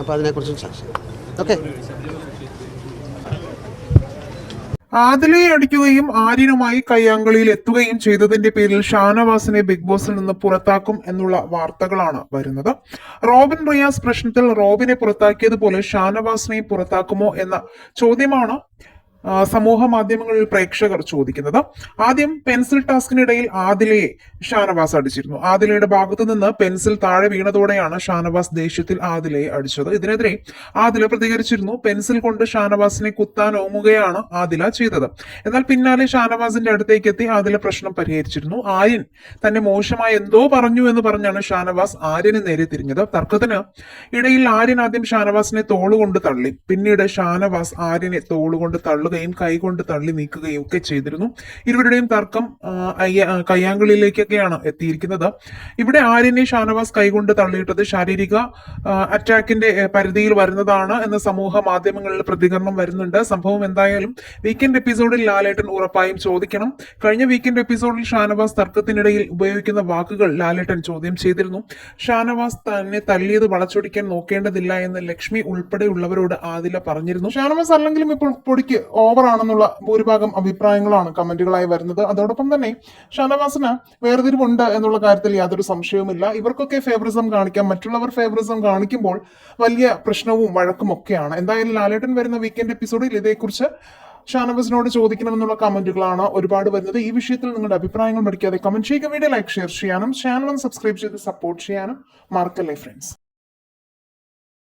അപ്പോൾ അതിനെക്കുറിച്ചും ചർച്ച ചെയ്യാം. ഓക്കെ ആദിലയെ അടിക്കുകയും ആര്യനുമായി കയ്യാങ്കളിയിൽ എത്തുകയും ചെയ്തതിന്റെ പേരിൽ ഷാനവാസിനെ ബിഗ് ബോസിൽ നിന്ന് പുറത്താക്കും എന്നുള്ള വാർത്തകളാണ് വരുന്നത്. റോബിൻ റിയാസ് പ്രശ്നത്തിൽ റോബിനെ പുറത്താക്കിയതുപോലെ ഷാനവാസിനെയും പുറത്താക്കുമോ എന്ന ചോദ്യമാണ് സമൂഹ മാധ്യമങ്ങളിൽ പ്രേക്ഷകർ ചോദിക്കുന്നത്. ആദ്യം പെൻസിൽ ടാസ്കിനിടയിൽ ആദിലയെ ഷാനവാസ് അടിച്ചിരുന്നു. ആദിലയുടെ ഭാഗത്തു നിന്ന് പെൻസിൽ താഴെ വീണതോടെയാണ് ഷാനവാസ് ദേഷ്യത്തിൽ ആദിലയെ അടിച്ചത്. ഇതിനെതിരെ ആദില പ്രതികരിച്ചിരുന്നു. പെൻസിൽ കൊണ്ട് ഷാനവാസിനെ കുത്താൻ ഓമുകയാണ് ആദില ചെയ്തത്. എന്നാൽ പിന്നാലെ ഷാനവാസിന്റെ അടുത്തേക്ക് എത്തി ആദില പ്രശ്നം പരിഹരിച്ചിരുന്നു. ആര്യൻ തന്നെ മോശമായി എന്തോ പറഞ്ഞു എന്ന് പറഞ്ഞാണ് ഷാനവാസ് ആര്യന് നേരെ തിരിഞ്ഞത്. തർക്കത്തിന് ഇടയിൽ ആര്യൻ ആദ്യം ഷാനവാസിനെ തോളുകൊണ്ട് തള്ളി. പിന്നീട് ഷാനവാസ് ആര്യനെ തോളുകൊണ്ട് തള്ളുകയും കൈകൊണ്ട് തള്ളി നീക്കുകയും ഒക്കെ ചെയ്തിരുന്നു. ഇരുവരുടെയും തർക്കം കയ്യാങ്കളിയിലേക്കൊക്കെയാണ് എത്തിയിരിക്കുന്നത്. ഇവിടെ ആര്യനെ ഷാനവാസ് കൈകൊണ്ട് തള്ളിയിട്ടത് ശാരീരിക അറ്റാക്കിന്റെ പരിധിയിൽ വരുന്നതാണ് എന്ന് സമൂഹ മാധ്യമങ്ങളിൽ പ്രതികരണം വരുന്നുണ്ട്. സംഭവം എന്തായാലും വീക്കെൻഡ് എപ്പിസോഡിൽ ലാലേട്ടൻ ഉറപ്പായും ചോദിക്കണം. കഴിഞ്ഞ വീക്കെൻഡ് എപ്പിസോഡിൽ ഷാനവാസ് തർക്കത്തിനിടയിൽ ഉപയോഗിക്കുന്ന വാക്കുകൾ ലാലേട്ടൻ ചോദ്യം ചെയ്തിരുന്നു. ഷാനവാസ് തന്നെ തല്ലിയത് വളച്ചൊടിക്കാൻ നോക്കേണ്ടതില്ല എന്ന് ലക്ഷ്മി ഉൾപ്പെടെയുള്ളവരോട് ആദില പറഞ്ഞിരുന്നു. ഷാനവാസ് അല്ലെങ്കിലും ഇപ്പോൾ പൊടിക്ക് ഓവർ ആണെന്നുള്ള ഭൂരിഭാഗം അഭിപ്രായങ്ങളാണ് കമന്റുകളായി വരുന്നത്. അതോടൊപ്പം തന്നെ ഷാനവാസിന് വേർതിരിവുണ്ട് എന്നുള്ള കാര്യത്തിൽ യാതൊരു സംശയവുമില്ല. ഇവർക്കൊക്കെ ഫേവറിസം കാണിക്കാം. മറ്റുള്ളവർ ഫേവറിസം കാണിക്കുമ്പോൾ വലിയ പ്രശ്നവും വഴക്കും ഒക്കെയാണ്. എന്തായാലും ലാലേട്ടൻ വരുന്ന വീക്കെൻഡ് എപ്പിസോഡിൽ ഇതേക്കുറിച്ച് ഷാനവാസിനോട് ചോദിക്കണമെന്നുള്ള കമന്റുകളാണ് ഒരുപാട് വരുന്നത്. ഈ വിഷയത്തിൽ നിങ്ങളുടെ അഭിപ്രായങ്ങൾ പഠിക്കാതെ കമന്റ് ചെയ്യുക. വീഡിയോ ലൈക്ക് ഷെയർ ചെയ്യാനും ചാനലും സബ്സ്ക്രൈബ് ചെയ്ത് സപ്പോർട്ട് ചെയ്യാനും മറക്കല്ലേ ഫ്രണ്ട്സ്